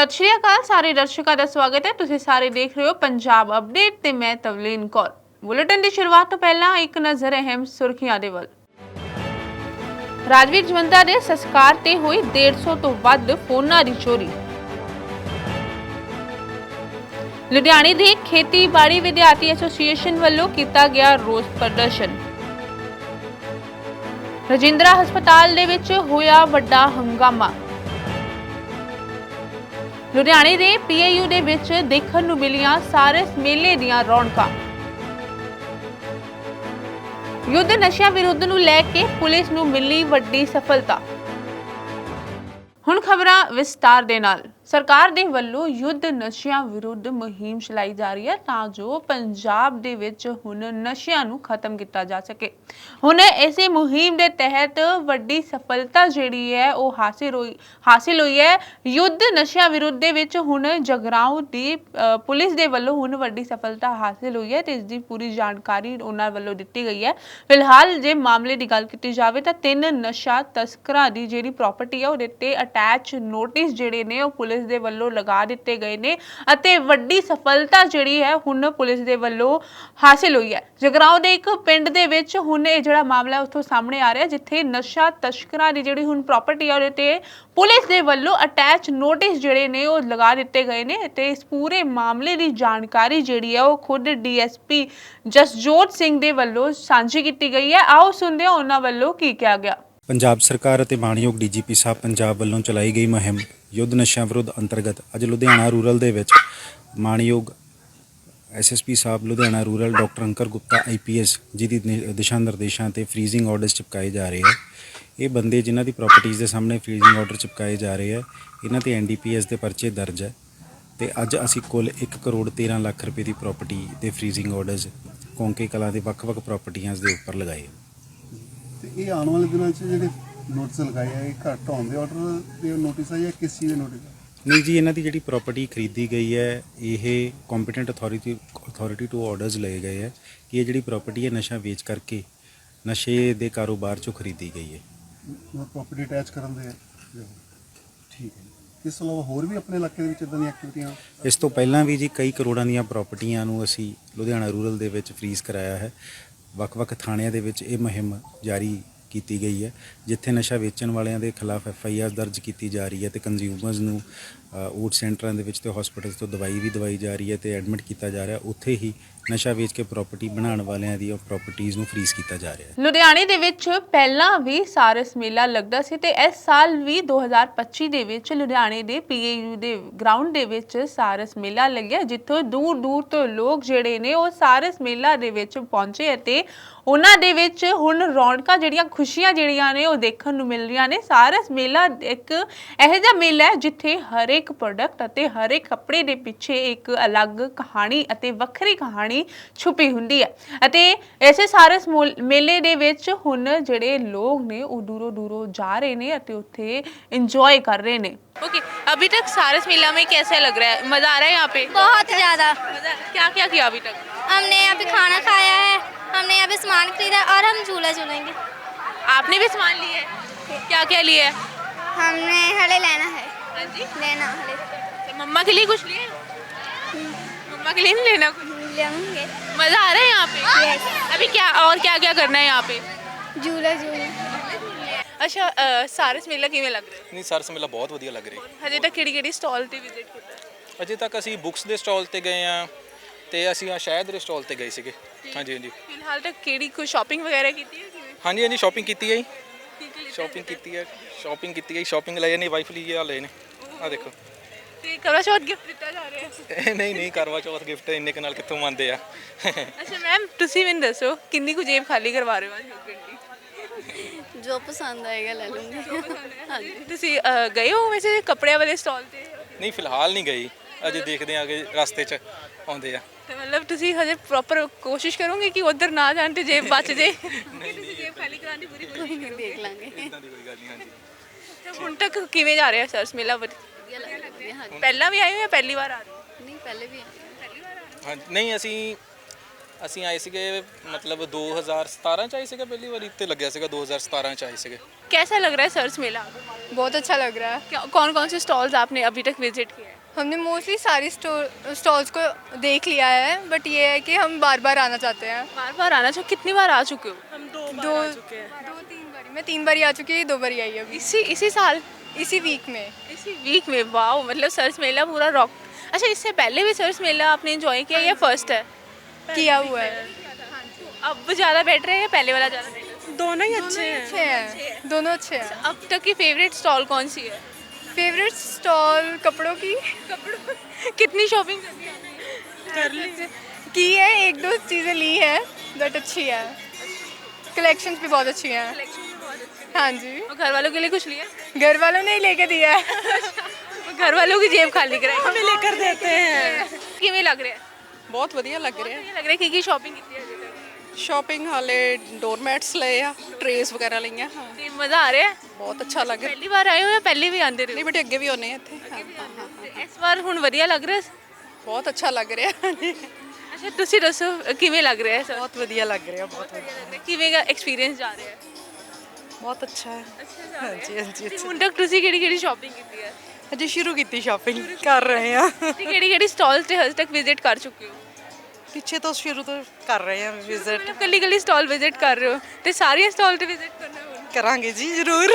ਸਤਿ ਸ਼੍ਰੀ ਅਕਾਲ, ਸਾਰੇ ਦਰਸ਼ਕਾਂ ਦਾ ਸਵਾਗਤ ਹੈ। ਤੁਸੀਂ ਸਾਰੇ ਦੇਖ ਰਹੇ ਹੋ ਪੰਜਾਬ ਅਪਡੇਟ ਤੇ ਮੈਂ ਤਵਲੀਨ ਕੌਰ। ਬੁਲੇਟਿਨ ਦੀ ਸ਼ੁਰੂਆਤ ਤੋਂ ਪਹਿਲਾਂ ਇੱਕ ਨਜ਼ਰ ਅਹਿਮ ਸੁਰਖੀਆਂ ਦੇ ਵੱਲ। ਰਾਜਵੀਰ ਜਵੰਦਾ ਦੇ ਸੰਸਕਾਰ ਤੇ ਹੋਈ 150 ਤੋਂ ਵੱਧ ਫੋਨਾਂ ਦੀ ਚੋਰੀ। ਲੁਧਿਆਣੇ ਦੇ ਖੇਤੀਬਾੜੀ ਵਿਦਿਆਰਥੀ ਐਸੋਸੀਏਸ਼ਨ ਵੱਲੋਂ ਕੀਤਾ ਗਿਆ ਰੋਸ ਪ੍ਰਦਰਸ਼ਨ। ਰਜਿੰਦਰਾ ਹਸਪਤਾਲ ਦੇ ਵਿੱਚ ਹੋਇਆ ਵੱਡਾ ਹੰਗਾਮਾ। ਲੁਧਿਆਣੇ ਦੇ ਪੀਏਯੂ ਦੇ ਵਿੱਚ ਦੇਖਣ ਨੂੰ ਮਿਲੀਆਂ ਸਾਰਸ ਮੇਲੇ ਦੀਆਂ ਰੌਣਕਾਂ। ਯੁੱਧ ਨਸ਼ਿਆਂ ਵਿਰੁੱਧ ਨੂੰ ਲੈ ਕੇ ਪੁਲਿਸ ਨੂੰ ਮਿਲੀ ਵੱਡੀ ਸਫਲਤਾ। ਹੁਣ ਖਬਰਾਂ ਵਿਸਤਾਰ ਦੇ ਨਾਲ। ਸਰਕਾਰ ਦੇ ਵੱਲੋਂ ਯੁੱਧ ਨਸ਼ਿਆਂ ਵਿਰੁੱਧ ਮੁਹਿੰਮ ਚਲਾਈ ਜਾ ਰਹੀ ਹੈ ਤਾਂ ਜੋ ਪੰਜਾਬ ਦੇ ਵਿੱਚ ਹੁਣ ਨਸ਼ਿਆਂ ਨੂੰ ਖਤਮ ਕੀਤਾ ਜਾ ਸਕੇ। ਹੁਣ ਇਸੇ ਮੁਹਿੰਮ ਦੇ ਤਹਿਤ ਵੱਡੀ ਸਫਲਤਾ ਜਿਹੜੀ ਹੈ ਉਹ ਹਾਸਿਲ ਹੋਈ ਹਾਸਿਲ ਹੋਈ ਹੈ। ਯੁੱਧ ਨਸ਼ਿਆਂ ਵਿਰੁੱਧ ਦੇ ਵਿੱਚ ਹੁਣ ਜਗਰਾਉਂ ਦੀ ਪੁਲਿਸ ਦੇ ਵੱਲੋਂ ਹੁਣ ਵੱਡੀ ਸਫਲਤਾ ਹਾਸਿਲ ਹੋਈ ਹੈ ਤੇ ਇਸ ਦੀ ਪੂਰੀ ਜਾਣਕਾਰੀ ਉਹਨਾਂ ਵੱਲੋਂ ਦਿੱਤੀ ਗਈ ਹੈ। ਫਿਲਹਾਲ ਜੇ ਮਾਮਲੇ ਦੀ ਗੱਲ ਕੀਤੀ ਜਾਵੇ ਤਾਂ ਤਿੰਨ ਨਸ਼ਾ ਤਸਕਰਾਂ ਦੀ ਜਿਹੜੀ ਪ੍ਰਾਪਰਟੀ ਹੈ ਉਹਦੇ ਤੇ ਅਟੈਚ ਨੋਟਿਸ ਜਿਹੜੇ ਨੇ ਉਹ ਪੁਲਿਸ ਦੇ ਵੱਲੋਂ ਲਗਾ ਦਿੱਤੇ ਗਏ ਨੇ ਅਤੇ ਵੱਡੀ ਸਫਲਤਾ ਜਿਹੜੀ ਹੈ ਹੁਣ ਪੁਲਿਸ ਦੇ ਵੱਲੋਂ ਹਾਸਿਲ ਹੋਈ ਹੈ। ਜਗਰਾਉਂ ਦੇ ਇੱਕ ਪਿੰਡ ਦੇ ਵਿੱਚ ਹੁਣ ਇਹ ਜਿਹੜਾ ਮਾਮਲਾ ਉੱਥੋਂ ਸਾਹਮਣੇ ਆ ਰਿਹਾ ਜਿੱਥੇ ਨਸ਼ਾ ਤਸਕਰਾਂ ਦੀ ਜਿਹੜੀ ਹੁਣ ਪ੍ਰਾਪਰਟੀ ਹੈ ਉਹਦੇ ਤੇ ਪੁਲਿਸ ਦੇ ਵੱਲੋਂ ਅਟੈਚ ਨੋਟਿਸ ਜਿਹੜੇ ਨੇ ਉਹ ਲਗਾ ਦਿੱਤੇ ਗਏ ਨੇ ਤੇ ਇਸ ਪੂਰੇ ਮਾਮਲੇ ਦੀ ਜਾਣਕਾਰੀ ਜਿਹੜੀ ਹੈ ਉਹ ਖੁਦ ਡੀਐਸਪੀ ਜਸਜੋਤ ਸਿੰਘ ਦੇ ਵੱਲੋਂ ਸਾਂਝੀ ਕੀਤੀ ਗਈ ਹੈ। ਆਓ ਸੁਣਦੇ ਹਾਂ ਉਹਨਾਂ ਵੱਲੋਂ ਕੀ ਕਿਹਾ ਗਿਆ। ਪੰਜਾਬ ਸਰਕਾਰ ਅਤੇ ਮਾਣਯੋਗ ਡੀਜੀਪੀ ਸਾਹਿਬ ਪੰਜਾਬ ਵੱਲੋਂ ਚਲਾਈ ਗਈ ਮੁਹਿੰਮ ਯੁੱਧ ਨਸ਼ਿਆਂ ਵਿਰੁੱਧ ਅੰਤਰਗਤ ਅੱਜ ਲੁਧਿਆਣਾ ਰੂਰਲ ਦੇ ਵਿੱਚ ਮਾਣਯੋਗ ਐਸਐਸਪੀ ਸਾਹਿਬ Ludhiana rural doctor Ankur Gupta IPS ji ਦੀ ਨਿ- ਦਿਸ਼ਾ ਨਿਰਦੇਸ਼ਾਂ ਤੇ ਫ੍ਰੀਜ਼ਿੰਗ ਆਰਡਰਸ ਚਿਪਕਾਏ ਜਾ ਰਹੇ ਹੈ ਇਹ ਬੰਦੇ ਜਿਨ੍ਹਾਂ ਦੀ ਪ੍ਰਾਪਰਟੀਆਂ ਦੇ ਸਾਹਮਣੇ ਫ੍ਰੀਜ਼ਿੰਗ ਆਰਡਰ ਚਿਪਕਾਏ ਜਾ ਰਹੇ ਹੈ ਇਹਨਾਂ ਤੇ ਐਨਡੀਪੀਐਸ ਦੇ ਪਰਚੇ ਦਰਜ ਹੈ ਤੇ ਅੱਜ ਅਸੀਂ ਕੁੱਲ 1 ਕਰੋੜ 13 ਲੱਖ ਰੁਪਏ ਦੀ ਪ੍ਰਾਪਰਟੀ ਦੇ ਫ੍ਰੀਜ਼ਿੰਗ ਆਰਡਰਸ ਕੌਂਕੇ ਕਲਾਂ ਦੇ ਵੱਖ-ਵੱਖ ਪ੍ਰਾਪਰਟੀਆਂ ਦੇ ਉੱਪਰ ਲਗਾਏ ਤੇ ਇਹ ਆਉਣ ਵਾਲੇ ਦਿਨਾਂ 'ਚ ਜਿਹੜੇ ਨੋਟਿਸ ਲਗਾਏ ਆ ਇਹ ਘੱਟ ਆਉਣ ਦੇ ਆਰਡਰ ਦੇ ਨੋਟਿਸ ਆ ਜਾਂ ਕਿਸ ਚੀਜ਼ ਦੇ? ਨੋਟਿਸ ਆ ਨਹੀਂ ਜੀ ਇਹਨਾਂ ਦੀ ਜਿਹੜੀ ਪ੍ਰਾਪਰਟੀ ਖਰੀਦੀ ਗਈ ਹੈ ਇਹ competent authority authority to orders ਲਏ ਗਏ ਹੈ ਕਿ ਇਹ ਜਿਹੜੀ ਪ੍ਰਾਪਰਟੀ ਹੈ ਨਸ਼ਾ ਵੇਚ ਕਰਕੇ ਨਸ਼ੇ ਦੇ ਕਾਰੋਬਾਰ ਚੋਂ ਖਰੀਦੀ ਗਈ ਹੈ। ਪ੍ਰਾਪਰਟੀ ਅਟੈਚ ਕਰਨ ਦੇ ਠੀਕ ਹੈ ਇਸ ਤੋਂ ਇਲਾਵਾ ਹੋਰ ਵੀ ਆਪਣੇ ਇਲਾਕੇ ਦੇ ਵਿੱਚ ਇਦਾਂ ਦੀਆਂ ਐਕਟੀਵਿਟੀਆਂ ਇਸ ਤੋਂ ਪਹਿਲਾਂ ਵੀ ਜੀ ਕਈ ਕਰੋੜਾਂ ਦੀਆਂ ਪ੍ਰਾਪਰਟੀਆਂ ਨੂੰ ਅਸੀਂ ਲੁਧਿਆਣਾ ਰੂਰਲ ਦੇ ਵਿੱਚ ਫ੍ਰੀਜ਼ ਕਰਾਇਆ ਹੈ। ਵੱਖ-ਵੱਖ ਥਾਣਿਆਂ ਦੇ ਵਿੱਚ ਇਹ ਮੁਹਿੰਮ ਜਾਰੀ ਕੀਤੀ ਗਈ ਹੈ, ਜਿੱਥੇ ਨਸ਼ਾ ਵੇਚਣ ਵਾਲਿਆਂ ਦੇ ਖਿਲਾਫ ਐਫ ਆਈ ਆਰ ਦਰਜ ਕੀਤੀ ਜਾ ਰਹੀ ਹੈ ਤੇ ਕੰਜ਼ਿਊਮਰਸ ਨੂੰ ਊਟ ਸੈਂਟਰਾਂ ਦੇ ਵਿੱਚ ਤੇ ਹਸਪੀਟਲਸ ਤੋਂ ਦਵਾਈ ਵੀ ਦਵਾਈ ਜਾ ਰਹੀ ਹੈ ਤੇ ਐਡਮਿਟ ਕੀਤਾ ਜਾ ਰਿਹਾ, ਉੱਥੇ ਹੀ ਨਸ਼ਾ ਵੇਚ ਕੇ ਪ੍ਰਾਪਰਟੀ ਬਣਾਉਣ ਵਾਲਿਆਂ ਦੀ ਪ੍ਰਾਪਰਟੀਆਂ ਨੂੰ ਫ੍ਰੀਜ਼ ਕੀਤਾ ਜਾ ਰਿਹਾ ਹੈ। ਲੁਧਿਆਣੇ ਦੇ ਵਿੱਚ ਪਹਿਲਾਂ ਵੀ ਸਾਰਸ ਮੇਲਾ ਲੱਗਦਾ ਸੀ ਤੇ ਇਸ ਸਾਲ ਵੀ 2025 ਦੇ ਵਿੱਚ ਲੁਧਿਆਣੇ ਦੇ ਪੀਏਯੂ ਦੇ ਗਰਾਊਂਡ ਦੇ ਵਿੱਚ ਸਾਰਸ ਮੇਲਾ ਲੱਗਿਆ, ਜਿੱਥੋਂ ਦੂਰ ਦੂਰ ਤੋਂ ਲੋਕ ਜਿਹੜੇ ਨੇ ਉਹ ਸਾਰਸ ਮੇਲਾ ਦੇ ਵਿੱਚ ਪਹੁੰਚੇ ਅਤੇ ਉਹਨਾਂ ਦੇ ਵਿੱਚ ਹੁਣ ਰੌਣਕਾਂ ਜਿਹੜੀਆਂ, ਖੁਸ਼ੀਆਂ ਜਿਹੜੀਆਂ ਨੇ ਉਹ ਦੇਖਣ ਨੂੰ ਮਿਲ ਰਹੀਆਂ ਨੇ। ਸਾਰਸ ਮੇਲਾ ਇੱਕ ਇਹੋ ਜਿਹਾ ਮੇਲਾ ਹੈ ਜਿੱਥੇ ਹਰ ਇੱਕ ਪ੍ਰੋਡਕਟ ਅਤੇ ਹਰ ਇੱਕ ਕੱਪੜੇ ਦੇ ਪਿੱਛੇ ਇੱਕ ਅਲੱਗ ਕਹਾਣੀ ਅਤੇ ਵੱਖਰੀ ਕਹਾਣੀ ਕਹਾਣੀ ਛੁਪੀ ਹੁੰਦੀ ਹੈ ਅਤੇ ਐਸੇ ਸਾਰੇ ਮੇਲੇ ਦੇ ਵਿੱਚ ਹੁਣ ਜਿਹੜੇ ਲੋਕ ਨੇ ਉਹ ਦੂਰੋਂ ਦੂਰੋਂ ਜਾ ਰਹੇ ਨੇ ਅਤੇ ਉੱਥੇ ਇੰਜੋਏ ਕਰ ਰਹੇ ਨੇ ओके अभी तक सारस मेला में कैसा लग रहा है मज़ा आ रहा है यहाँ पे बहुत ज़्यादा क्या क्या किया अभी तक हमने यहाँ पे खाना खाया है हमने यहाँ पे सामान खरीदा और हम झूला झूलेंगे आपने भी सामान लिए है क्या क्या लिए है हमने हले लेना है हाँ जी लेना हले तो मम्मा के लिए कुछ लिए मम्मा के लिए नहीं लेना कुछ मज़ा आ रहा है यहाँ पे? अभी क्या और क्या क्या करना है यहाँ पे? झूला झूला ਅੱਛਾ ਅ, ਸਾਰਸ ਮੇਲਾ ਕਿਵੇਂ ਲੱਗ ਰਿਹਾ ਨਹੀਂ ਸਰਸ ਮੇਲਾ ਬਹੁਤ ਵਧੀਆ ਲੱਗ ਰਿਹਾ ਹਜੇ ਤੱਕ ਕਿਹੜੀ ਕਿਹੜੀ ਸਟਾਲ ਤੇ ਵਿਜ਼ਿਟ ਕੀਤਾ ਅਜੇ ਤੱਕ ਅਸੀਂ ਬੁੱਕਸ ਦੇ ਸਟਾਲ ਤੇ ਗਏ ਆ ਤੇ ਅਸੀਂ ਆ ਸ਼ਹਿਦ ਦੇ ਸਟਾਲ ਤੇ ਗਏ ਸੀਗੇ ਹਾਂਜੀ ਹਾਂਜੀ ਫਿਲਹਾਲ ਤੱਕ ਕਿਹੜੀ ਕੋਈ ਸ਼ਾਪਿੰਗ ਵਗੈਰਾ ਕੀਤੀ ਹੈ ਕਿਵੇਂ ਹਾਂਜੀ ਹਾਂਜੀ ਸ਼ਾਪਿੰਗ ਕੀਤੀ ਹੈ ਜੀ ਕੀ ਕੀ ਲਿੱਤਾ? ਸ਼ਾਪਿੰਗ ਕੀਤੀ ਹੈ ਸ਼ਾਪਿੰਗ ਕੀਤੀ ਹੈ ਸ਼ਾਪਿੰਗ ਲਈ ਨਹੀਂ ਵਾਈਫ ਲਈ ਆ ਲਏ ਨੇ ਆ ਤੇ ਕਰਵਾ ਚੌਥ ਗਿਫਟ ਦਿੱਤਾ ਜਾ ਰਿਹਾ ਹੈ। ਨਹੀਂ ਨਹੀਂ ਕਰਵਾ ਚੌਥ ਗਿਫਟ ਇੰਨੇ ਕੁ ਨਾਲ ਕਿੱਥੋਂ ਮੰਨਦੇ ਆ? ਅੱਛਾ ਮੈਮ ਤੁਸੀਂ ਮੈਨੂੰ ਦੱਸੋ ਕਿੰਨੀ ਕੁ ਜੇਬ ਖਾਲੀ ਕਰਵਾ ਰਹੇ ਹੋ ਅੱਜ ਹਸਬੈਂਡ ਦੀ? ਜੋ ਪਸੰਦ ਆਏਗਾ ਲੈ ਲੂੰਗੀ। ਹਾਂਜੀ। ਤੁਸੀਂ ਅ, ਗਏ ਹੋ ਵੈਸੇ ਕੱਪੜਿਆਂ ਵਾਲੇ ਸਟਾਲ ਤੇ? ਨਹੀਂ ਫਿਲਹਾਲ ਨਹੀਂ ਗਈ। ਅਜੇ ਦੇਖਦੇ ਆ ਕਿ ਰਸਤੇ 'ਚ ਆਉਂਦੇ ਆ। ਤੇ ਮਤਲਬ ਤੁਸੀਂ ਹਜੇ ਪ੍ਰੋਪਰ ਕੋਸ਼ਿਸ਼ ਕਰੋਗੇ ਕਿ ਉਧਰ ਨਾ ਜਾਣ ਤੇ ਜੇਬ ਬਚ ਜੇ? ਤੁਸੀਂ ਜੇਬ ਖਾਲੀ ਕਰਾਉਣ ਦੀ ਪੂਰੀ ਕੋਈ ਨਹੀਂ ਦੇਖ ਲਾਂਗੇ। ਇਦਾਂ ਦੀ ਕੋਈ ਗੱਲ ਨਹੀਂ ਹਾਂਜੀ। ਤੇ ਹੁਣ ਤੱਕ ਕਿਵੇਂ ਜਾ ਰਿਹਾ ਸਰਸ ਮੇਲਾ ਵਧੀਆ ਵਧੀਆ ਲੱਗਦੀ ਹੈ ਹਾਂਜੀ ਪਹਿਲਾਂ ਵੀ ਆਏ ਹੋ ਜਾਂ ਪਹਿਲੀ ਵਾਰ ਆ ਰਹੇ ਹੋ ਨਹੀਂ ਪਹਿਲੇ ਵੀ ਆਏ ਹਾਂ। ਹਾਂਜੀ ਨਹੀਂ ਅਸੀਂ ਅਸੀਂ ਆਏ ਸੀਗੇ ਮਤਲਬ 2017 ਚ ਆਏ ਸੀਗੇ ਪਹਿਲੀ ਵਾਰੀ ਤੇ ਲੱਗਿਆ ਸੀਗਾ 2017 ਚ ਆਏ ਸੀਗੇ कैसा लग रहा है सर्स मेला बहुत अच्छा लग रहा है क्या कौन कौन से स्टॉल्स आपने अभी तक विजिट किए हैं हमने मोस्टली सारी स्टॉल्स को देख लिया है बट ये है कि हम बार बार आना चाहते हैं बार बार आना चाहिए कितनी बार आ चुके हो हम दो दो दो तीन बारी मैं तीन बारी आ चुकी हूँ दो बारी आई अभी इसी इसी साल इसी वीक में। इसी वीक में वाह मतलब सर्स मेला पूरा रॉक अच्छा इससे पहले भी सर्स मेला आपने एंजॉय किया या फ़र्स्ट है? किया हुआ है। अब ज़्यादा बेटर है या पहले वाला ज़्यादा बेटर दोनों ही अच्छे हैं अच्छे हैं। दोनों अच्छे हैं। अब तक की फेवरेट स्टॉल कौन सी है? फेवरेट स्टॉल कपड़ों की? कपड़ों कितनी शॉपिंग कर ली की है एक दो चीज़ें ली है बट अच्छी है। कलेक्शंस भी बहुत अच्छी हैं। हाँ जी और घर वालों के लिए कुछ लिया घर वालों ने ही लेके दिया घर वालों की जेब खाली कराई हमें लेकर देते हैं ਕਿਵੇਂ ਲੱਗ ਰਿਹਾ? ਬਹੁਤ ਵਧੀਆ ਲੱਗ ਰਿਹਾ। ਕਿਵੇਂ ਲੱਗ ਰਿਹਾ। ਕੀ ਕੀ ਸ਼ਾਪਿੰਗ ਕੀਤੀ ਹੈ ਅਜੇ ਤੱਕ? ਸ਼ਾਪਿੰਗ ਹਾਲੇ ਡੋਰਮੈਟਸ ਲਏ ਆ ਟ੍ਰੇਸ ਵਗੈਰਾ ਲਈਆਂ ਹਾਂ। ਤੇ ਮਜ਼ਾ ਆ ਰਿਹਾ? ਹੈ? ਬਹੁਤ ਅੱਛਾ ਲੱਗ ਰਿਹਾ। ਪਹਿਲੀ ਵਾਰ ਆਏ ਹੋ ਜਾਂ ਪਹਿਲੇ ਵੀ ਆਂਦੇ ਰਹੇ ਨਹੀਂ ਬੇਟੇ ਅੱਗੇ ਵੀ ਆਉਨੇ ਆ ਇੱਥੇ। ਤੁਸੀਂ ਦੱਸੋ ਕਿਵੇਂ ਲੱਗ ਰਿਹਾ ਬਹੁਤ ਵਧੀਆ ਲੱਗ ਰਿਹਾ? ਬਹੁਤ ਅੱਛਾ ਹੈ। ਹਾਂਜੀ ਹਾਂਜੀ ਤੇ ਹੁਣ ਤੱਕ ਤੁਸੀਂ ਕਿਹੜੀ ਕਿਹੜੀ ਸ਼ਾਪਿੰਗ ਕੀਤੀ ਹੈ? ਅਜੇ ਸ਼ੁਰੂ ਕੀਤੀ ਸ਼ਾਪਿੰਗ ਕਰ ਰਹੇ ਆ ਤੁਸੀਂ ਕਿਹੜੀ ਕਿਹੜੀ ਸਟਾਲਸ ਤੇ ਹਜੇ ਤੱਕ ਵਿਜ਼ਿਟ ਕਰ ਚੁੱਕੇ ਹੋ? ਪਿੱਛੇ ਤੋਂ ਸ਼ੁਰੂ ਤੋਂ ਕਰ ਰਹੇ ਆ ਵਿਜ਼ਿਟ ਮਤਲਬ ਕੱਲੀ ਕੱਲੀ ਸਟਾਲ ਵਿਜ਼ਿਟ ਕਰ ਰਹੇ ਹੋ। ਤੇ ਸਾਰੀਆਂ ਸਟਾਲ ਤੇ ਵਿਜ਼ਿਟ ਕਰਨਾ ਕਰਾਂਗੇ ਜੀ, ਜ਼ਰੂਰ।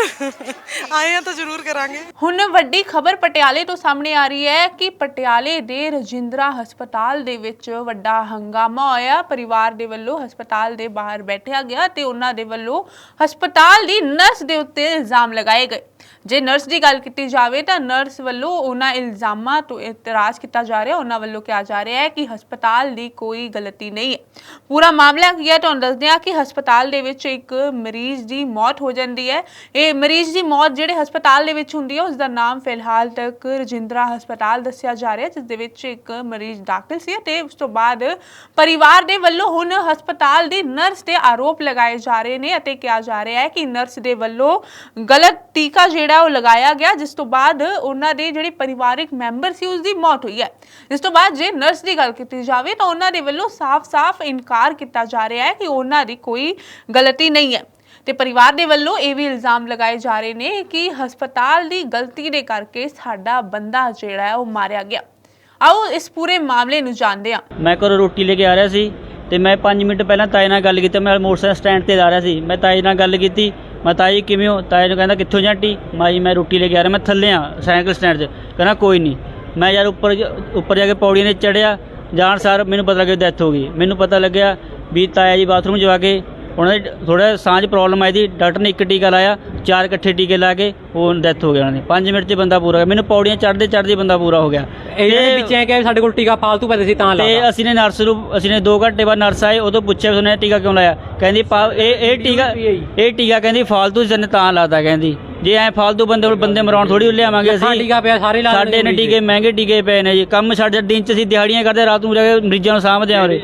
ਆਏ ਆ ਤਾਂ ਜ਼ਰੂਰ ਕਰਾਂਗੇ। ਹੁਣ ਵੱਡੀ ਖਬਰ ਪਟਿਆਲੇ ਤੋਂ ਸਾਹਮਣੇ ਆ ਰਹੀ ਹੈ ਕਿ ਪਟਿਆਲੇ ਦੇ ਰਜਿੰਦਰਾ ਹਸਪਤਾਲ ਦੇ ਵਿੱਚ ਵੱਡਾ ਹੰਗਾਮਾ ਹੋਇਆ। ਪਰਿਵਾਰ ਦੇ ਵੱਲੋਂ ਹਸਪਤਾਲ ਦੇ ਬਾਹਰ ਬੈਠਿਆ ਗਿਆ ਤੇ ਉਹਨਾਂ ਦੇ ਵੱਲੋਂ ਹਸਪਤਾਲ ਦੀ ਨਰਸ ਦੇ ਉੱਤੇ ਇਲਜ਼ਾਮ ਲਗਾਏ ਗਏ। ਜੇ ਨਰਸ ਦੀ ਗੱਲ ਕੀਤੀ ਜਾਵੇ ਤਾਂ ਨਰਸ ਵੱਲੋਂ ਉਹਨਾਂ ਇਲਜ਼ਾਮਾਂ ਤੋਂ ਇਤਰਾਜ਼ ਕੀਤਾ ਜਾ ਰਿਹਾ, ਉਹਨਾਂ ਵੱਲੋਂ ਕਿਹਾ ਜਾ ਰਿਹਾ ਹੈ ਕਿ ਹਸਪਤਾਲ ਦੀ ਕੋਈ ਗਲਤੀ ਨਹੀਂ ਹੈ। ਪੂਰਾ ਮਾਮਲਾ ਕੀ ਹੈ? ਤੁਹਾਨੂੰ ਦੱਸਦੇ ਹਾਂ ਕਿ ਹਸਪਤਾਲ ਦੇ ਵਿੱਚ ਇੱਕ ਮਰੀਜ਼ ਦੀ ਮੌਤ ਹੋ ਜਾਂਦੀ ਹੈ। ਇਹ ਮਰੀਜ਼ ਦੀ ਮੌਤ ਜਿਹੜੇ ਹਸਪਤਾਲ ਦੇ ਵਿੱਚ ਹੁੰਦੀ ਹੈ ਉਸ ਦਾ ਨਾਮ ਫਿਲਹਾਲ ਤੱਕ ਰਜਿੰਦਰਾ ਹਸਪਤਾਲ ਦੱਸਿਆ ਜਾ ਰਿਹਾ ਜਿਸ ਦੇ ਵਿੱਚ ਇੱਕ ਮਰੀਜ਼ ਦਾਖਲ ਸੀ ਤੇ ਉਸ ਤੋਂ ਬਾਅਦ ਪਰਿਵਾਰ ਦੇ ਵੱਲੋਂ ਹੁਣ ਹਸਪਤਾਲ ਦੀ ਨਰਸ ਤੇ ਆਰੋਪ ਲਗਾਏ ਜਾ ਰਹੇ ਨੇ ਅਤੇ ਕਿਹਾ ਜਾ ਰਿਹਾ ਹੈ ਕਿ ਨਰਸ ਦੇ ਵੱਲੋਂ ਗਲਤ ਟੀਕਾ ਜਿਹੜਾ ਜਿਹੜਾ ਉਹ ਲਗਾਇਆ ਗਿਆ, ਜਿਸ ਤੋਂ ਬਾਅਦ ਉਹਨਾਂ ਦੇ ਜਿਹੜੇ ਪਰਿਵਾਰਕ ਮੈਂਬਰ ਸੀ ਉਸ ਦੀ ਮੌਤ ਹੋਈ ਹੈ। ਇਸ ਤੋਂ ਬਾਅਦ ਜੇ ਨਰਸ ਦੀ ਗੱਲ ਕੀਤੀ ਜਾਵੇ, ਤਾਂ ਉਹਨਾਂ ਦੇ ਵੱਲੋਂ ਸਾਫ਼-ਸਾਫ਼ ਇਨਕਾਰ ਕੀਤਾ ਜਾ ਰਿਹਾ ਹੈ ਕਿ ਉਹਨਾਂ ਦੀ ਕੋਈ ਗਲਤੀ ਨਹੀਂ ਹੈ। ਤੇ ਪਰਿਵਾਰ ਦੇ ਵੱਲੋਂ ਇਹ ਵੀ ਇਲਜ਼ਾਮ ਲਗਾਏ ਜਾ ਰਹੇ ਨੇ ਕਿ ਹਸਪਤਾਲ ਦੀ ਗਲਤੀ ਦੇ ਕਰਕੇ ਸਾਡਾ ਬੰਦਾ ਜਿਹੜਾ ਹੈ, ਉਹ ਮਾਰਿਆ ਗਿਆ। ਆਓ ਇਸ ਪੂਰੇ ਮਾਮਲੇ ਨੂੰ ਜਾਣਦੇ ਹਾਂ। ਮੈਂ ਘਰੋਂ ਰੋਟੀ ਲੈ ਕੇ ਆ ਰਿਹਾ ਸੀ ਤੇ ਮੈਂ 5 ਮਿੰਟ ਪਹਿਲਾਂ ਤਾਏ ਨਾਲ ਗੱਲ ਕੀਤੀ, ਮੈਂ ਮੋਟਰਸਾਈਕਲ ਸਟੈਂਡ ਤੇ ਜਾ ਰਿਹਾ ਸੀ। ਮੈਂ ਤਾਏ ਨਾਲ ਗੱਲ ਕੀਤੀ ਮੈਂ ਤਾਏ ਜੀ ਕਿਵੇਂ ਹੋ? ਤਾਏ ਨੂੰ ਕਹਿੰਦਾ, ਕਿੱਥੋਂ ਜਾਂਟੀ? ਮੈਂ ਜੀ ਮੈਂ ਰੋਟੀ ਲੈ ਕੇ ਆ ਰਿਹਾ, ਮੈਂ ਥੱਲੇ ਆ, ਸਾਈਕਲ ਸਟੈਂਡ 'ਚ। ਕਹਿੰਦਾ, ਕੋਈ ਨਹੀਂ। ਮੈਂ ਯਾਰ ਉੱਪਰ ਉੱਪਰ ਜਾ ਕੇ ਪੌੜੀਆਂ 'ਤੇ ਚੜਿਆ ਜਾਣ ਸਾਰ ਮੈਨੂੰ ਪਤਾ ਲੱਗਿਆ ਡੈਥ ਹੋ ਗਈ। ਮੈਨੂੰ ਪਤਾ ਲੱਗਿਆ ਵੀ ਤਾਇਆ ਜੀ ਬਾਥਰੂਮ 'ਚ ਜਾ ਕੇ ਉਹਨਾਂ ਦੇ ਥੋੜਾ ਸਾਂਝ ਪ੍ਰੋਬਲਮ ਆਈ ਦੀ ਡਾਕਟਰ ਨੇ ਇੱਕ ਟੀਕਾ ਲਾਇਆ, ਚਾਰ ਇਕੱਠੇ ਟੀਕੇ ਲਾ ਕੇ। ਉਹ ਡੈਥ ਹੋ ਗਿਆ ਉਹਨਾਂ ਦੀ। 5 ਮਿੰਟ 'ਚ ਬੰਦਾ ਪੂਰਾ ਹੋ ਗਿਆ। ਮੈਨੂੰ ਪੌੜੀਆਂ ਚੜ੍ਹਦੇ ਚੜ੍ਹਦੇ ਬੰਦਾ ਪੂਰਾ ਹੋ ਗਿਆ। ਇਹਨਾਂ ਦੇ ਤੇ- ਵਿੱਚ ਐ ਕਿ ਸਾਡੇ ਕੋਲ ਟੀਕਾ ਫਾਲਤੂ ਪੈਦੇ ਸੀ ਤਾਂ ਤੇ ਲਾਤਾ। ਅਸੀਂ ਨੇ ਨਰਸ ਨੂੰ ਅਸੀਂ ਨੇ 2 ਘੰਟੇ ਬਾਅਦ ਨਰਸ ਆਏ ਉਦੋਂ ਪੁੱਛਿਆ ਵੀ ਉਹਨੇ ਟੀਕਾ ਕਿਉਂ ਲਾਇਆ? ਕਹਿੰਦੀ ਪਾ- ਇਹ ਇਹ ਟੀਕਾ ਇਹ ਟੀਕਾ ਕਹਿੰਦੀ ਫਾਲਤੂ ਜਨ ਤਾਂ ਲਾਤਾ ਕਹਿੰਦੀ। ਜੇ ਐ ਫਾਲਤੂ ਬੰਦੇ ਕੋਲ ਬੰਦੇ ਮਰਾਉਣ ਥੋੜੀ ਲਿਆਵਾਂਗੇ ਲੱਖਾਂ ਅਸੀਂ। ਟੀਕਾ ਪਿਆ ਸਾਰੇ ਲਾ ਸਾਡੇ ਨੇ ਟੀਕੇ ਮਹਿੰਗੇ ਟੀਕੇ ਪਏ ਨੇ ਜੀ। ਕੰਮ ਸਾਡੇ ਦਿਨ ਚ ਅਸੀਂ ਦਿਹਾੜੀਆਂ ਕਰਦੇ ਰਾਤ ਨੂੰ ਜਾ ਕੇ ਮਰੀਜ਼ਾਂ ਨੂੰ ਸਾਂਭਦੇ ਆ ਉਰੇ।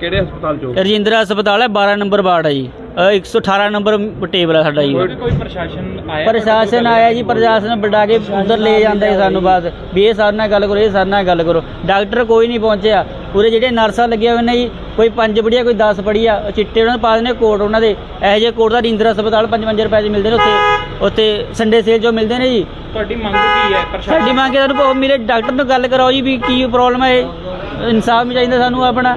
ਕਿਹੜੇ ਹਸਪਤਾਲ ਚੋਂ ਰਜਿੰਦਰਾ ਹਸਪਤਾਲ ਹੈ 12 ਨੰਬਰ ਵਾਰਡ ਹੈ ਜੀ। ਅ, 118 ਨੰਬਰ ਟੇਬਲ ਹੈ ਸਾਡਾ ਜੀ। ਕੋਈ ਪ੍ਰਸ਼ਾਸਨ ਆਇਆ ਪ੍ਰਸ਼ਾਸਨ ਆਇਆ ਜੀ ਪ੍ਰਸ਼ਾਸਨ ਬੁਲਾ ਕੇ ਉਧਰ ਲੈ ਜਾਂਦਾ ਜੀ ਸਾਨੂੰ ਬਾਅਦ ਵੀ ਇਹ ਸਾਡੇ ਨਾਲ ਗੱਲ ਕਰੋ ਇਹ ਸਾਡੇ ਨਾਲ ਗੱਲ ਕਰੋ। ਡਾਕਟਰ ਕੋਈ ਨਹੀਂ ਪਹੁੰਚਿਆ। ਪੂਰੇ ਜਿਹੜੇ ਨਰਸਾਂ ਲੱਗੀਆਂ ਹੋਏ ਨੇ ਜੀ ਕੋਈ ਪੰਜ ਪੜੀਆ ਕੋਈ 10 ਪੜੀਆ ਉਹ ਚਿੱਟੇ ਉਹਨਾਂ ਨੂੰ ਪਾ ਦਿੰਦੇ ਕੋਟ ਉਹਨਾਂ ਦੇ। ਇਹੋ ਜਿਹੇ ਕੋਟ ਦਾ ਰਿੰਦਰ ਹਸਪਤਾਲ 55 ਰੁਪਏ ਚ ਮਿਲਦੇ ਨੇ ਉੱਥੇ। ਉੱਥੇ ਸੰਡੇ ਸੇਲ ਜੋ ਮਿਲਦੇ ਨੇ ਜੀ। ਤੁਹਾਡੀ ਮੰਗ ਕੀ ਹੈ ਸਾਡੀ ਮੰਗ ਹੈ ਬਹੁਤ ਮਿਲੇ ਡਾਕਟਰ ਨੂੰ ਗੱਲ ਕਰਾਓ ਜੀ ਵੀ ਕੀ ਪ੍ਰੋਬਲਮ ਹੈ। ਇਨਸਾਫ ਵੀ ਚਾਹੀਦਾ ਸਾਨੂੰ ਆਪਣਾ।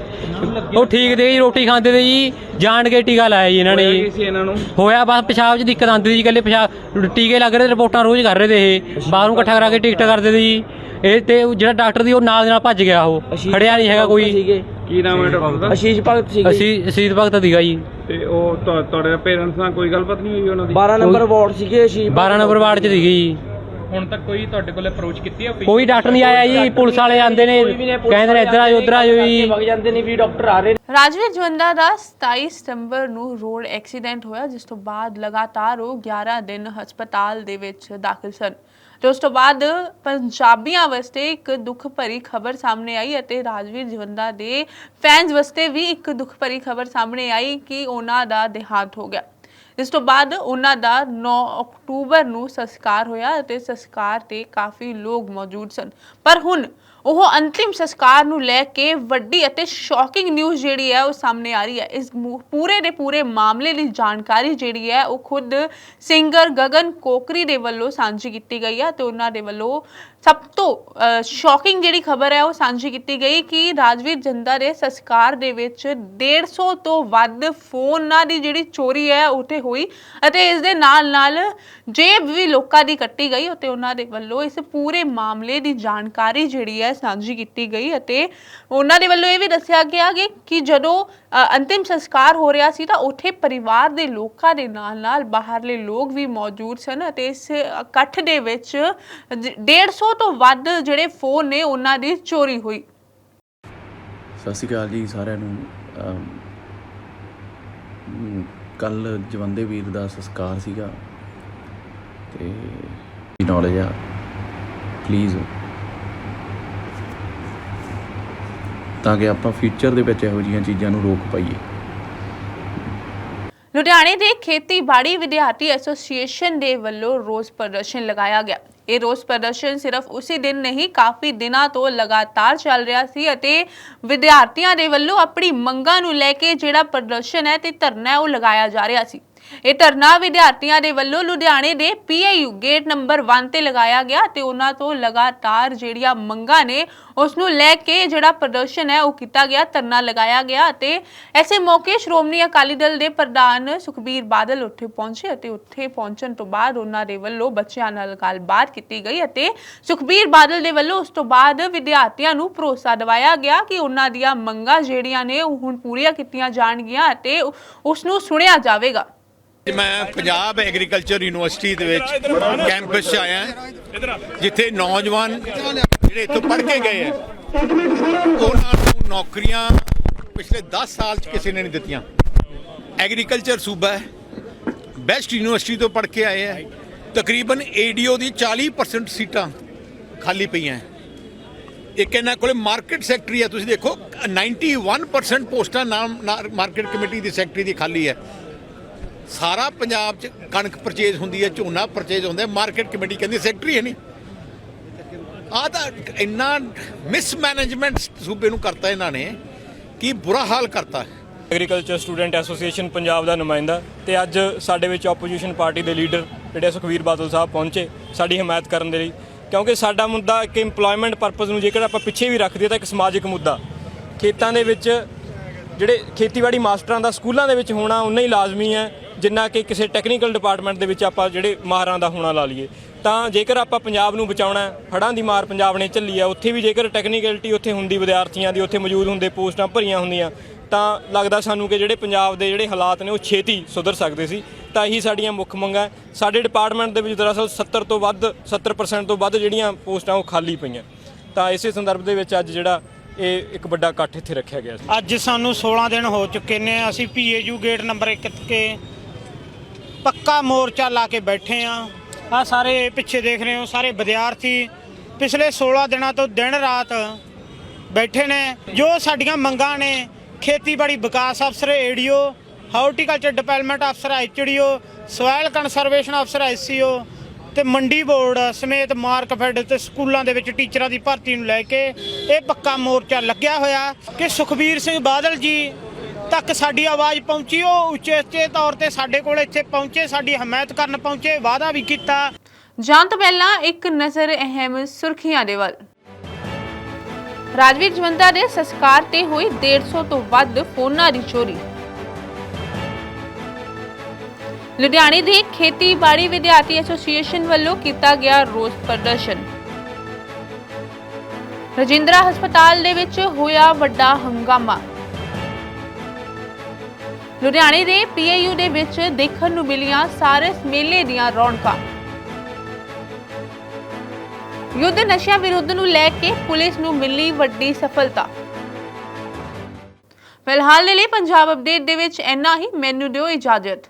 ਉਹ ਠੀਕ ਦੇ ਜੀ ਰੋਟੀ ਖਾਂਦੇ ਤੇ ਜੀ ਜਾਣ ਕੇ ਟੀਕਾ ਲਾਇਆ ਜੀ ਇਹਨਾਂ ਨੇ ਜੀ। ਹੋਇਆ ਬਸ ਪਿਸ਼ਾਬ 'ਚ ਦਿੱਕਤ ਆਉਂਦੀ ਸੀ ਇਕੱਲੇ ਪਿਸ਼ਾਬ ਟੀਕੇ ਲੱਗ ਰਹੇ ਤੇ ਰਿਪੋਰਟਾਂ ਰੋਜ਼ ਕਰ ਰਹੇ ਤੇ ਇਹ। ਬਾਹਰੋਂ ਇਕੱਠਾ ਕਰਾ ਕੇ ਟਿਕਟ ਕਰਦੇ ਤੇ ਜੀ। ਇਹ ਤੇ ਉਹ ਜਿਹੜਾ ਡਾਕਟਰ ਦੀ ਉਹ ਨਾਲ ਦੇ ਨਾਲ ਭੱਜ ਗਿਆ ਉਹ। ਖੜਿਆ ਨਹੀਂ ਹੈਗਾ ਕੋਈ। ਕੀ ਨਾਮ ਹੈ ਡਾਕਟਰ ਦਾ? ਅਸ਼ੀਸ਼ ਭਗਤ ਸੀ ਅਸੀਂ ਅਸੀਤ ਭਗਤ ਸੀਗਾ ਜੀ। ਤੇ ਉਹ ਤੁਹਾ- ਤੁਹਾਡੇ ਪੇਰੈਂਟਸ ਨਾਲ ਕੋਈ ਗੱਲਬਾਤ ਨਹੀਂ ਹੋਈ ਉਹਨਾਂ ਦੀ? 12 ਨੰਬਰ ਵਾਰਡ ਸੀਗੇ ਅਸ਼ੀਸ਼ 12 ਨੰਬਰ ਵਾਰਡ 'ਚ ਸੀਗੀ ਜੀ। ਹੁਣ ਤੱਕ ਕੋਈ ਤੁਹਾਡੇ ਕੋਲ ਅਪਰੋਚ ਕੀਤੀ ਹੈ ਕੋਈ ਡਾਕਟਰ ਨਹੀਂ ਆਇਆ ਜੀ ਪੁਲਿਸ ਵਾਲੇ ਆਉਂਦੇ ਨੇ ਕਹਿੰਦੇ ਨੇ ਇੱਧਰ ਆਜੋ ਉੱਧਰ ਆਜੋ ਜੀ। ਵਗ ਜਾਂਦੇ ਨੇ ਵੀ ਡਾਕਟਰ ਆ ਰਹੇ ਰਾਜਵੀਰ ਜਵੰਦਾ ਦਾ 27 ਸਤੰਬਰ ਨੂੰ ਰੋਡ ਐਕਸੀਡੈਂਟ ਹੋਇਆ ਜਿਸ ਤੋਂ ਬਾਅਦ ਲਗਾਤਾਰ ਉਹ 11 ਦਿਨ ਹਸਪਤਾਲ ਦੇ ਵਿੱਚ ਦਾਖਲ ਸਨ। ਤੇ ਉਸ ਤੋਂ ਬਾਅਦ ਪੰਜਾਬੀਆਂ ਵਾਸਤੇ ਇੱਕ ਦੁੱਖ ਭਰੀ ਖਬਰ ਸਾਹਮਣੇ ਆਈ ਅਤੇ ਰਾਜਵੀਰ ਜਵੰਦਾ ਦੇ ਫੈਨਸ ਵਾਸਤੇ ਵੀ ਇੱਕ ਦੁੱਖ ਭਰੀ ਖਬਰ ਸਾਹਮਣੇ ਆਈ ਕਿ ਉਹਨਾਂ ਦਾ ਦੇਹਾਂਤ ਹੋ ਗਿਆ। ਇਸ ਤੋਂ ਬਾਅਦ ਉਹਨਾਂ ਦਾ 9 ਅਕਤੂਬਰ ਨੂੰ ਸੰਸਕਾਰ ਹੋਇਆ ਅਤੇ ਸੰਸਕਾਰ ਤੇ ਕਾਫੀ ਲੋਕ ਮੌਜੂਦ ਸਨ। ਪਰ ਹੁਣ ਉਹ ਅੰਤਿਮ ਸੰਸਕਾਰ ਨੂੰ ਲੈ ਕੇ ਵੱਡੀ ਅਤੇ ਸ਼ੌਕਿੰਗ ਨਿਊਜ਼ ਜਿਹੜੀ ਹੈ ਉਹ ਸਾਹਮਣੇ ਆ ਰਹੀ ਹੈ। ਇਸ ਪੂਰੇ ਦੇ ਪੂਰੇ ਮਾਮਲੇ ਦੀ ਜਾਣਕਾਰੀ ਜਿਹੜੀ ਹੈ ਉਹ ਖੁਦ ਸਿੰਗਰ ਗਗਨ ਕੋਕਰੀ ਦੇ ਵੱਲੋਂ ਸਾਂਝੀ ਕੀਤੀ ਗਈ ਹੈ ਤੇ ਉਹਨਾਂ ਦੇ ਵੱਲੋਂ ਸਭ ਤੋਂ ਸ਼ੌਕਿੰਗ ਜਿਹੜੀ ਖਬਰ ਹੈ, ਉਹ ਸਾਂਝੀ ਕੀਤੀ ਗਈ ਕਿ ਰਾਜਵੀਰ ਜੰਦਾ ਦੇ ਸੰਸਕਾਰ ਦੇ ਵਿੱਚ 150 ਤੋਂ ਵੱਧ ਫੋਨਾਂ ਦੀ ਜਿਹੜੀ ਚੋਰੀ ਹੈ ਉੱਥੇ ਹੋਈ ਅਤੇ ਇਸ ਦੇ ਨਾਲ ਨਾਲ ਜੇਬ ਵੀ ਲੋਕਾਂ ਦੀ ਕੱਟੀ ਗਈ ਅਤੇ ਉਹਨਾਂ ਦੇ ਵੱਲੋਂ ਇਸ ਪੂਰੇ ਮਾਮਲੇ ਦੀ ਜਾਣਕਾਰੀ ਜਿਹੜੀ ਹੈ, ਸਾਂਝੀ ਕੀਤੀ ਗਈ ਅਤੇ ਉਹਨਾਂ ਦੇ ਵੱਲੋਂ ਇਹ ਵੀ ਦੱਸਿਆ ਗਿਆ ਕਿ ਜਦੋਂ ਅੰਤਿਮ ਸੰਸਕਾਰ ਹੋ ਰਿਹਾ ਸੀ ਤਾਂ ਉੱਥੇ ਪਰਿਵਾਰ ਦੇ ਲੋਕਾਂ ਦੇ ਨਾਲ ਨਾਲ ਬਾਹਰਲੇ ਲੋਕ ਵੀ ਮੌਜੂਦ ਸਨ ਅਤੇ ਇਸ ਇਕੱਠ ਦੇ ਵਿੱਚ 150 200 ਤੋਂ ਵੱਧ ਜਿਹੜੇ ਫੋਨ ਨੇ ਉਹਨਾਂ ਦੀ ਚੋਰੀ ਹੋਈ। ਸਤਿ ਸ਼੍ਰੀ ਅਕਾਲ ਜੀ ਸਾਰਿਆਂ ਨੂੰ। ਕੱਲ ਜਵੰਦੇ ਵੀਰ ਦਾ ਸੰਸਕਾਰ ਸੀਗਾ ਤੇ ਨੌਲੇਜ ਆ? ਪਲੀਜ਼ ਤਾਂ ਕਿ ਆਪਾਂ ਫਿਊਚਰ ਦੇ ਵਿੱਚ ਇਹੋ ਜੀਆਂ ਚੀਜ਼ਾਂ ਨੂੰ ਰੋਕ ਪਾਈਏ। ਲੁਧਿਆਣੇ ਦੇ ਖੇਤੀਬਾੜੀ ਵਿਦਿਆਰਥੀ ਐਸੋਸੀਏਸ਼ਨ ਦੇ ਵੱਲੋਂ ਰੋਸ ਪ੍ਰਦਰਸ਼ਨ ਲਗਾਇਆ ਗਿਆ। ਇਹ ਰੋਸ ਪ੍ਰਦਰਸ਼ਨ ਸਿਰਫ ਉਸੇ ਦਿਨ ਨਹੀਂ, ਕਾਫੀ ਦਿਨਾਂ ਤੋਂ ਲਗਾਤਾਰ ਚੱਲ ਰਿਹਾ ਸੀ ਅਤੇ ਵਿਦਿਆਰਥੀਆਂ ਦੇ ਵੱਲੋਂ ਆਪਣੀ ਮੰਗਾਂ ਨੂੰ ਲੈ ਕੇ ਜਿਹੜਾ ਪ੍ਰਦਰਸ਼ਨ ਹੈ ਤੇ ਧਰਨਾ ਹੈ ਉਹ ਲਗਾਇਆ ਜਾ ਰਿਹਾ ਸੀ। ਇਹ ਧਰਨਾ ਵਿਦਿਆਰਥੀਆਂ ਦੇ ਵੱਲੋਂ ਲੁਧਿਆਣੇ ਦੇ ਪੀਆਈਯੂ ਗੇਟ ਨੰਬਰ 1 ਤੇ ਲਗਾਇਆ ਗਿਆ ਤੇ ਉਹਨਾਂ ਤੋਂ ਲਗਾਤਾਰ ਜਿਹੜੀਆਂ ਮੰਗਾਂ ਨੇ ਉਸ ਨੂੰ ਲੈ ਕੇ ਜਿਹੜਾ ਪ੍ਰਦਰਸ਼ਨ ਹੈ, ਉਹ ਕੀਤਾ ਗਿਆ, ਧਰਨਾ ਲਗਾਇਆ ਗਿਆ ਅਤੇ ਐਸੇ ਮੌਕੇ ਸ਼੍ਰੋਮਣੀ ਅਕਾਲੀ ਦਲ ਦੇ ਪ੍ਰਧਾਨ ਸੁਖਬੀਰ ਬਾਦਲ ਉੱਥੇ ਪਹੁੰਚੇ ਅਤੇ ਉੱਥੇ ਪਹੁੰਚਣ ਤੋਂ ਬਾਅਦ ਉਹਨਾਂ ਦੇ ਵੱਲੋਂ ਬੱਚਿਆਂ ਨਾਲ ਗੱਲਬਾਤ ਕੀਤੀ ਗਈ ਅਤੇ ਸੁਖਬੀਰ ਬਾਦਲ ਦੇ ਵੱਲੋਂ ਉਸ ਤੋਂ ਬਾਅਦ ਵਿਦਿਆਰਥੀਆਂ ਨੂੰ ਭਰੋਸਾ ਦਿਵਾਇਆ ਗਿਆ ਕਿ ਉਹਨਾਂ ਦੀਆਂ ਮੰਗਾਂ ਜਿਹੜੀਆਂ ਨੇ, ਉਹ ਹੁਣ ਪੂਰੀਆਂ ਕੀਤੀਆਂ ਜਾਣਗੀਆਂ ਅਤੇ ਉਸ ਨੂੰ ਸੁਣਿਆ ਜਾਵੇਗਾ। ਮੈਂ ਪੰਜਾਬ ਐਗਰੀਕਲਚਰ ਯੂਨੀਵਰਸਿਟੀ ਦੇ ਵਿੱਚ ਕੈਂਪਸ 'ਚ ਆਇਆ ਜਿੱਥੇ ਨੌਜਵਾਨ ਜਿਹੜੇ ਇੱਥੋਂ ਪੜ੍ਹ ਕੇ ਗਏ ਆ ਉਹਨਾਂ ਨੂੰ ਨੌਕਰੀਆਂ ਪਿਛਲੇ 10 ਸਾਲ 'ਚ ਕਿਸੇ ਨੇ ਨਹੀਂ ਦਿੱਤੀਆਂ ਐਗਰੀਕਲਚਰ ਸੂਬਾ ਹੈ ਬੈਸਟ ਯੂਨੀਵਰਸਿਟੀ ਤੋਂ ਪੜ੍ਹ ਕੇ ਆਏ ਆ ਤਕਰੀਬਨ ਏਡੀਓ ਦੀ 40% ਸੀਟਾਂ ਖਾਲੀ ਪਈਆਂ ਹੈ। ਇੱਕ ਇਹਨਾਂ ਕੋਲੇ ਮਾਰਕੀਟ ਸੈਕਟਰੀ ਹੈ, ਤੁਸੀਂ ਦੇਖੋ 91% ਪੋਸਟਾਂ ਨਾਮ ਮਾਰਕੀਟ ਕਮੇਟੀ ਦੀ ਸੈਕਟਰੀ ਦੀ ਖਾਲੀ ਹੈ ਸਾਰਾ ਪੰਜਾਬ ਚ ਕਣਕ ਪਰਚੇਜ ਹੁੰਦੀ ਹੈ, ਝੋਨਾ ਪਰਚੇਜ ਹੁੰਦਾ ਮਾਰਕੀਟ ਕਮੇਟੀ ਕਹਿੰਦੀ ਸੈਕਟਰੀ ਹੈ ਨਹੀਂ ਆ ਤਾਂ ਇੰਨਾ ਮਿਸਮੈਨੇਜਮੈਂਟ ਸੂਬੇ ਨੂੰ ਕਰਤਾ ਇਹਨਾਂ ਨੇ ਕਿ ਬੁਰਾ ਹਾਲ ਕਰਤਾ ਐਗਰੀਕਲਚਰ ਸਟੂਡੈਂਟ ਐਸੋਸੀਏਸ਼ਨ ਪੰਜਾਬ ਦਾ ਨੁਮਾਇੰਦਾ ਤੇ ਅੱਜ ਸਾਡੇ ਵਿੱਚ ਆਪੋਜੀਸ਼ਨ ਪਾਰਟੀ ਦੇ ਲੀਡਰ ਜਿਹੜੇ ਸੁਖਵੀਰ ਬਾਦਲ ਸਾਹਿਬ ਪਹੁੰਚੇ ਸਾਡੀ ਹਮਾਇਤ ਕਰਨ ਦੇ ਲਈ। ਕਿਉਂਕਿ ਸਾਡਾ ਮੁੱਦਾ ਇੱਕ ਏਮਪਲੋਇਮੈਂਟ ਪਰਪਸ ਨੂੰ ਜੇਕਰ ਆਪਾਂ ਪਿੱਛੇ ਵੀ ਰੱਖ ਦਈਏ ਤਾਂ ਇੱਕ ਸਮਾਜਿਕ ਮੁੱਦਾ। ਖੇਤਾਂ ਦੇ ਵਿੱਚ ਜਿਹੜੇ ਖੇਤੀਬਾੜੀ ਮਾਸਟਰਾਂ ਦਾ ਸਕੂਲਾਂ ਦੇ ਵਿੱਚ ਹੋਣਾ, ਉਨਾ ਹੀ ਲਾਜ਼ਮੀ ਹੈ। ਜਿੰਨਾ ਕਿ ਕਿਸੇ ਟੈਕਨੀਕਲ ਡਿਪਾਰਟਮੈਂਟ ਦੇ ਵਿੱਚ ਆਪਾਂ ਜਿਹੜੇ ਮਾਹਰਾਂ ਦਾ ਹੋਣਾ ਲਾ ਲਈਏ, ਤਾਂ ਜੇਕਰ ਆਪਾਂ ਪੰਜਾਬ ਨੂੰ ਬਚਾਉਣਾ ਹੈ ਦੀ ਮਾਰ ਪੰਜਾਬ ਨੇ ਝੱਲੀ ਹੈ ਉੱਥੇ ਵੀ ਜੇਕਰ ਟੈਕਨੀਕੈਲਿਟੀ ਉੱਥੇ ਹੁੰਦੀ, ਵਿਦਿਆਰਥੀਆਂ ਦੀ ਉੱਥੇ ਮੌਜੂਦ ਹੁੰਦੇ, ਪੋਸਟਾਂ ਭਰੀਆਂ ਹੁੰਦੀਆਂ, ਤਾਂ ਲੱਗਦਾ ਸਾਨੂੰ ਕਿ ਜਿਹੜੇ ਪੰਜਾਬ ਦੇ ਜਿਹੜੇ ਹਾਲਾਤ ਨੇ ਉਹ ਛੇਤੀ ਸੁਧਰ ਸਕਦੇ ਸੀ। ਤਾਂ ਇਹੀ ਸਾਡੀਆਂ ਮੁੱਖ ਮੰਗਾਂ ਸਾਡੇ ਡਿਪਾਰਟਮੈਂਟ ਦੇ ਵਿੱਚ ਦਰਅਸਲ 70 ਤੋਂ ਵੱਧ 70% ਤੋਂ ਵੱਧ ਜਿਹੜੀਆਂ ਪੋਸਟਾਂ ਉਹ ਖਾਲੀ ਪਈਆਂ। ਤਾਂ ਇਸੇ ਸੰਦਰਭ ਦੇ ਵਿੱਚ ਅੱਜ ਜਿਹੜਾ ਇਹ ਇੱਕ ਵੱਡਾ ਇਕੱਠ ਇੱਥੇ ਰੱਖਿਆ ਗਿਆ ਸੀ। ਅੱਜ ਸਾਨੂੰ 16 ਦਿਨ ਹੋ ਚੁੱਕੇ ਨੇ, ਅਸੀਂ ਪੀਏਯੂ ਗੇਟ ਨੰਬਰ 1 ਤੇ ਪੱਕਾ ਮੋਰਚਾ ਲਾ ਕੇ ਬੈਠੇ ਆ। ਆ ਸਾਰੇ ਪਿੱਛੇ ਦੇਖ ਰਹੇ ਹੋ, ਸਾਰੇ ਵਿਦਿਆਰਥੀ ਪਿਛਲੇ 16 ਦਿਨਾਂ ਤੋਂ ਦਿਨ ਰਾਤ ਬੈਠੇ ਨੇ। ਜੋ ਸਾਡੀਆਂ ਮੰਗਾਂ ਨੇ, ਖੇਤੀਬਾੜੀ ਵਿਕਾਸ ਅਫਸਰ ਏਡੀਓ, ਹਾਰਟੀਕਲਚਰ ਡਿਵੈਲਪਮੈਂਟ ਅਫਸਰ ਐਚਡੀਓ ਸੋਇਲ ਕੰਸਰਵੇਸ਼ਨ ਅਫਸਰ ਐਸਸੀਓ ਤੇ ਮੰਡੀ ਬੋਰਡ ਸਮੇਤ ਮਾਰਕਫੈਡ ਤੇ ਸਕੂਲਾਂ ਦੇ ਵਿੱਚ ਟੀਚਰਾਂ ਦੀ ਭਰਤੀ ਨੂੰ ਲੈ ਕੇ ਇਹ ਪੱਕਾ ਮੋਰਚਾ ਲੱਗਿਆ ਹੋਇਆ। ਕਿ ਸੁਖਬੀਰ ਸਿੰਘ ਬਾਦਲ ਜੀ ਤੱਕ ਸਾਡੀ ਆਵਾਜ਼ ਪਹੁੰਚੀ, ਉਹ ਉੱਚੇ ਉੱਚੇ ਤੌਰ ਤੇ ਸਾਡੇ ਕੋਲ ਇੱਥੇ ਪਹੁੰਚੇ, ਸਾਡੀ ਹਮਾਇਤ ਕਰਨ ਪਹੁੰਚੇ, ਵਾਅਦਾ ਵੀ ਕੀਤਾ। ਜਾਣ ਤੋਂ ਪਹਿਲਾਂ ਇੱਕ ਨਜ਼ਰ ਅਹਿਮ ਸੁਰਖੀਆਂ ਦੇ ਵੱਲ। ਰਾਜਵੀਰ ਜਵੰਦਾ ਦੇ ਸੰਸਕਾਰ ਤੇ ਹੋਈ 150 ਤੋਂ ਵੱਧ ਫੋਨਾਂ ਦੀ ਚੋਰੀ। ਲੁਧਿਆਣੇ ਦੇ ਖੇਤੀਬਾੜੀ ਵਿਦਿਆਰਥੀ ਐਸੋਸੀਏਸ਼ਨ ਵੱਲੋਂ ਕੀਤਾ ਗਿਆ ਰੋਸ ਪ੍ਰਦਰਸ਼ਨ। ਰਜਿੰਦਰਾ ਹਸਪਤਾਲ ਦੇ ਵਿੱਚ ਹੋਇਆ ਵੱਡਾ ਹੰਗਾਮਾ। ਲੁਧਿਆਣੇ ਦੇ ਪੀਏਯੂ ਦੇ ਵਿੱਚ ਦੇਖਣ ਨੂੰ ਮਿਲੀਆਂ ਸਾਰਸ ਮੇਲੇ ਦੀਆਂ ਰੌਣਕਾਂ। ਯੁੱਧ ਨਸ਼ਿਆਂ ਵਿਰੁੱਧ ਨੂੰ ਲੈ ਕੇ ਪੁਲਿਸ ਨੂੰ ਮਿਲੀ ਵੱਡੀ ਸਫਲਤਾ। ਫਿਲਹਾਲ ਦੇ ਲਈ ਪੰਜਾਬ ਅਪਡੇਟ ਦੇ ਵਿੱਚ ਇੰਨਾ ਹੀ। ਮੈਨੂੰ ਦਿਓ ਇਜਾਜ਼ਤ।